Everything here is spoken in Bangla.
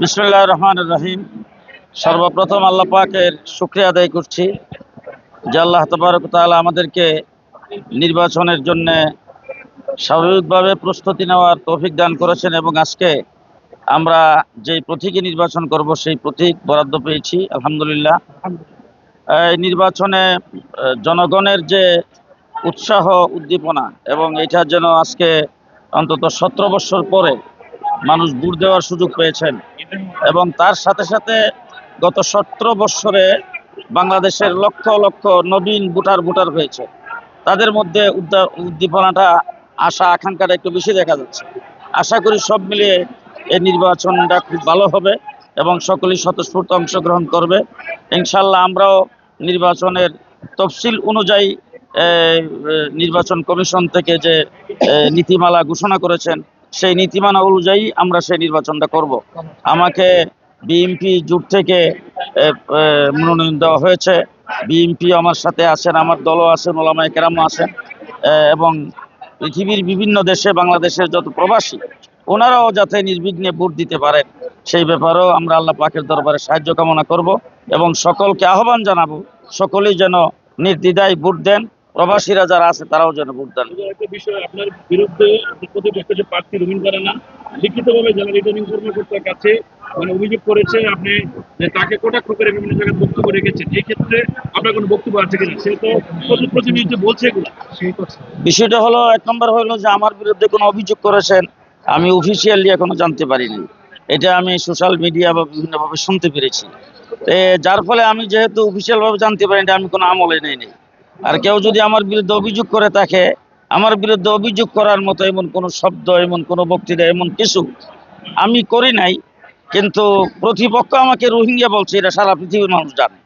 বিসমুল্লাহ রহমান রহিম। সর্বপ্রথম আল্লাহ পাকের শুক্রিয়া আদায় করছি যে আল্লাহ তবারক তাআলা আমাদেরকে নির্বাচনের জন্য স্বাভাবিকভাবে প্রস্তুতি নেওয়ার তৌফিক দান করেছেন এবং আজকে আমরা যেই প্রতীকে নির্বাচন করব, সেই প্রতীক বরাদ্দ পেয়েছি, আলহামদুলিল্লাহ। এই নির্বাচনে জনগণের যে উৎসাহ, উদ্দীপনা এবং এটা যেন আজকে অন্তত সতেরো বছর পরে মানুষ ভোট দেওয়ার সুযোগ পেয়েছেন। এবং তার সাথে সাথে গত সতেরো বৎসরে বাংলাদেশের লক্ষ লক্ষ নবীন ভোটার ভোটার হয়েছে। তাদের মধ্যে উদ্দীপনাটা, আশা, আকাঙ্ক্ষাটা একটু বেশি দেখা যাচ্ছে। আশা করি সব মিলিয়ে এই নির্বাচনটা খুব ভালো হবে এবং সকলেই স্বতঃস্ফূর্ত অংশগ্রহণ করবে। ইনশাল্লাহ আমরাও নির্বাচনের তফসিল অনুযায়ী নির্বাচন কমিশন থেকে যে নীতিমালা ঘোষণা করেছেন সেই নীতিমালা অনুযায়ী আমরা সেই নির্বাচনটা করব। আমাকে বিএনপি জোট থেকে মনোনয়ন দেওয়া হয়েছে। বিএনপি আমার সাথে আছেন আমার দলও আছেন ওলামায় কেরামও আছেন এবং পৃথিবীর বিভিন্ন দেশে, বাংলাদেশের যত প্রবাসী, ওনারাও যাতে নির্বিঘ্নে ভোট দিতে পারেন সেই ব্যাপারেও আমরা আল্লাহ পাকের দরবারে সাহায্য কামনা করব এবং সকলকে আহ্বান জানাব, সকলেই যেন নির্দ্বিধায় ভোট দেন। প্রবাসীরা যারা আছে তারাও যেন ভোট দেন একটা বিষয় আপনার বিরুদ্ধে প্রতিপক্ষ যে প্রার্থী রবিন না লিখিতভাবে জেলা রিটার্নিং কর্মকর্তার কাছে মানে অভিযোগ করেছে আপনি যে তাকে কটাক্ষ করে বিভিন্ন জায়গায় বক্তব্য রেখেছেন এই ক্ষেত্রে আপনার কোনো বক্তব্য আছে কিনা? সে তো প্রতি বলছে এগুলো। বিষয়টা হলো এক নম্বর হলো যে আমার বিরুদ্ধে কোনো অভিযোগ করেছেন আমি অফিসিয়ালি এখনও জানতে পারিনি। এটা আমি সোশ্যাল মিডিয়া বা বিভিন্নভাবে শুনতে পেরেছি। যার ফলে আমি যেহেতু অফিসিয়াল ভাবে জানতে পারিনি আমি কোনো আমলে নেই নি আর কেউ যদি আমার বিরুদ্ধে অভিযোগ করে থাকে, আমার বিরুদ্ধে অভিযোগ করার মতো এমন কোনো শব্দ, এমন কোনো বক্তৃতা, এমন কিছু আমি করি নাই। কিন্তু প্রতিপক্ষ আমাকে রোহিঙ্গা বলছে, এটা সারা পৃথিবীর মানুষ জানে।